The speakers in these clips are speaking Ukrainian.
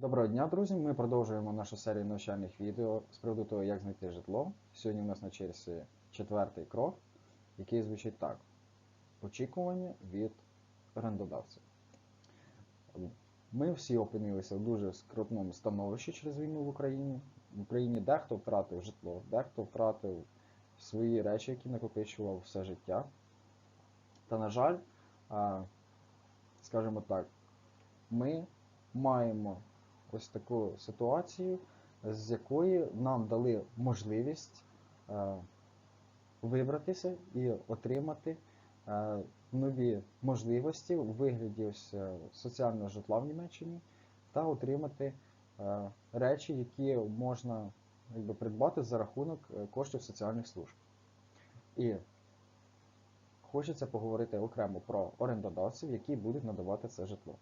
Доброго дня, друзі! Ми продовжуємо нашу серію навчальних відео з приводу того, як знайти житло. Сьогодні у нас на черзі четвертий крок, який звучить так: очікування від орендодавців. Ми всі опинилися в дуже скрутному становищі через війну в Україні. В Україні дехто втратив житло, дехто втратив свої речі, які накопичував все життя. Та, на жаль, скажімо так, ми маємо ось таку ситуацію, з якої нам дали можливість е, вибратися і отримати е, нові можливості у вигляді ось, е, соціального житла в Німеччині та отримати речі, які можна якби, придбати за рахунок коштів соціальних служб. І хочеться поговорити окремо про орендодавців, які будуть надавати це житло.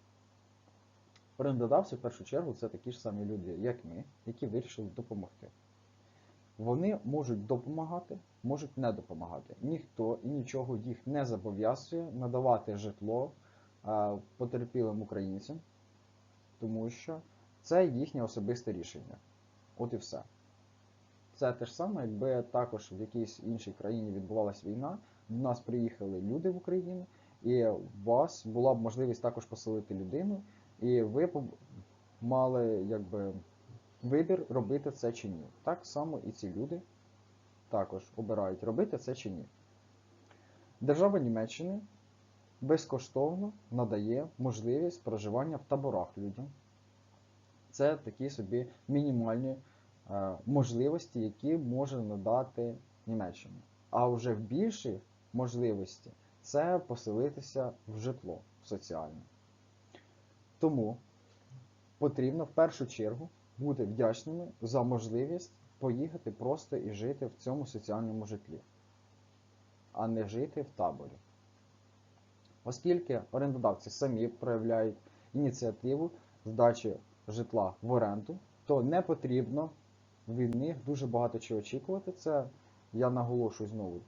Орендодавці, в першу чергу, це такі ж самі люди, як ми, які вирішили допомогти. Вони можуть допомагати, можуть не допомагати. Ніхто і нічого їх не зобов'язує надавати житло потерпілим українцям, тому що це їхнє особисте рішення. От і все. Це те ж саме, якби також в якійсь іншій країні відбувалася війна, до нас приїхали люди в Україну, і у вас була б можливість також поселити людину. І ви мали якби, вибір, робити це чи ні. Так само і ці люди також обирають, робити це чи ні. Держава Німеччини безкоштовно надає можливість проживання в таборах людям. Це такі собі мінімальні е, можливості, які може надати Німеччина. А вже в більші можливості це поселитися в житло соціальне. Тому потрібно в першу чергу бути вдячними за можливість поїхати просто і жити в цьому соціальному житлі, а не жити в таборі. Оскільки орендодавці самі проявляють ініціативу здачі житла в оренду, то не потрібно від них дуже багато чого очікувати. Це я наголошую знову.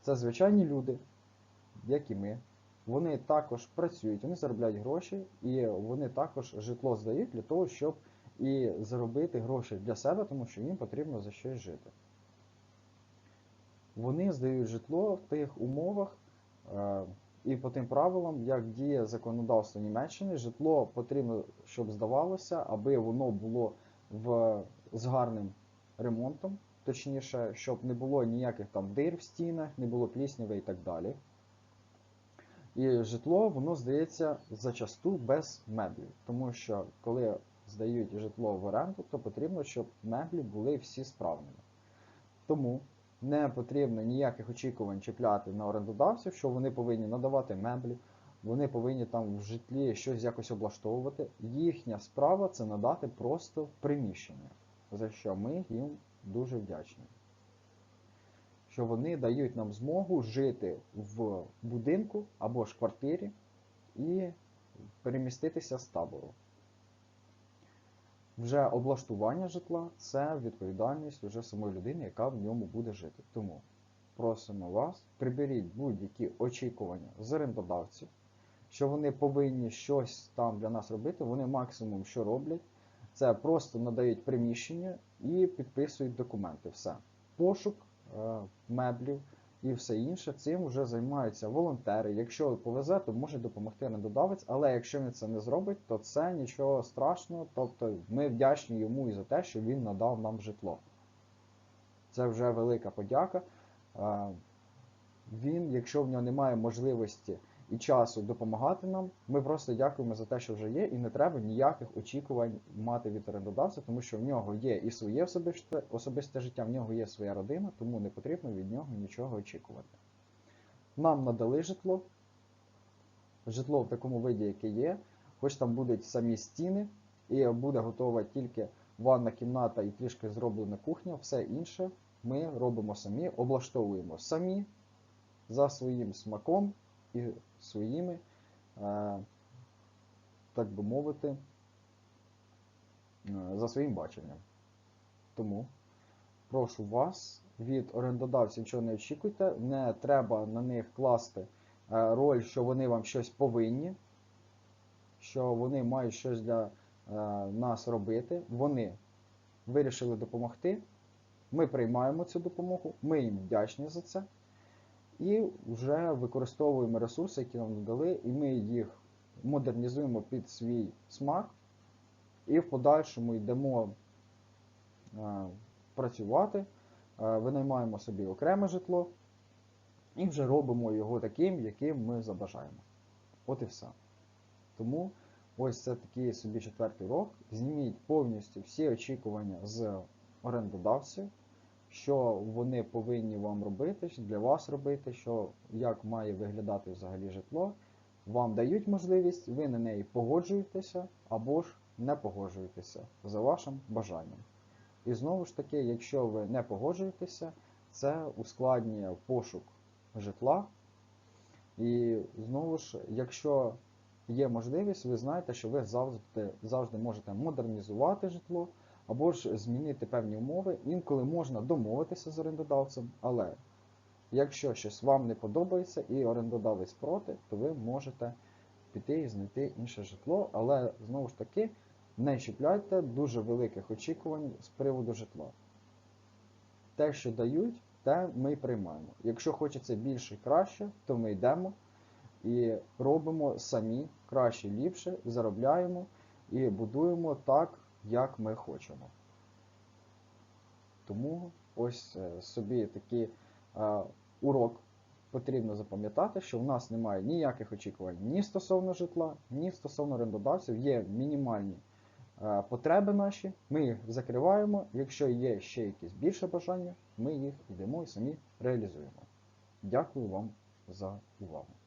Це звичайні люди, як і ми, вони також працюють, вони заробляють гроші, і вони також житло здають для того, щоб і заробити гроші для себе, тому що їм потрібно за щось жити. Вони здають житло в тих умовах е, і по тим правилам, як діє законодавство Німеччини, житло потрібно, щоб здавалося, аби воно було в, з гарним ремонтом, точніше, щоб не було ніяких там дир в стінах, не було плісняви і так далі. І житло, воно здається зачасту без меблів. Тому що коли здають житло в оренду, то потрібно, щоб меблі були всі справними. Тому не потрібно ніяких очікувань чіпляти на орендодавців, що вони повинні надавати меблі, вони повинні там в житлі щось якось облаштовувати. Їхня справа це надати просто приміщення, за що ми їм дуже вдячні що вони дають нам змогу жити в будинку або ж квартирі і переміститися з табору. Вже облаштування житла це відповідальність вже самої людини, яка в ньому буде жити. Тому просимо вас, приберіть будь-які очікування з орендодавців, що вони повинні щось там для нас робити. Вони максимум, що роблять, це просто надають приміщення і підписують документи. Все. Пошук меблів і все інше. Цим вже займаються волонтери. Якщо повезе, то може допомогти недодавець, але якщо він це не зробить, то це нічого страшного. Тобто ми вдячні йому і за те, що він надав нам житло. Це вже велика подяка. Е, Він, якщо в нього немає можливості і часу допомагати нам, ми просто дякуємо за те, що вже є, і не треба ніяких очікувань мати від орендодавця, тому що в нього є і своє особисте, особисте життя, в нього є своя родина, тому не потрібно від нього нічого очікувати. Нам надали житло, житло в такому виді, яке є, хоч там будуть самі стіни, і буде готова тільки ванна кімната і трішки зроблена кухня, все інше ми робимо самі, облаштовуємо самі за своїм смаком і своїми, е, так би мовити, е, за своїм баченням. Тому прошу вас від орендодавців нічого не очікуйте, не треба на них класти е, роль, що вони вам щось повинні, що вони мають щось для нас робити. Вони вирішили допомогти. Ми приймаємо цю допомогу, ми їм вдячні за це. І вже використовуємо ресурси, які нам надали, і ми їх модернізуємо під свій смак. І в подальшому йдемо е, працювати, е, винаймаємо собі окреме житло і вже робимо його таким, яким ми забажаємо. От і все. Тому ось це такий собі четвертий урок. Зніміть повністю всі очікування з орендодавців, що вони повинні вам робити, для вас робити, що як має виглядати взагалі житло. Вам дають можливість, ви на неї погоджуєтеся або ж не погоджуєтеся за вашим бажанням. І знову ж таки, якщо ви не погоджуєтеся, це ускладнює пошук житла. І знову ж, якщо є можливість, ви знаєте, що ви завжди, завжди можете модернізувати житло або ж змінити певні умови. Інколи можна домовитися з орендодавцем, але якщо щось вам не подобається і орендодавець проти, то ви можете піти і знайти інше житло, але знову ж таки не чіпляйте дуже великих очікувань з приводу житла. Те, що дають, те ми приймаємо. Якщо хочеться більше і краще, то ми йдемо і робимо самі краще, ліпше, заробляємо і будуємо так, як ми хочемо. Тому ось е, собі такий е, урок потрібно запам'ятати, що в нас немає ніяких очікувань ні стосовно житла, ні стосовно орендодавців. Є мінімальні е, потреби наші, ми їх закриваємо. Якщо є ще якісь більше бажання, ми їх йдемо і самі реалізуємо. Дякую вам за увагу.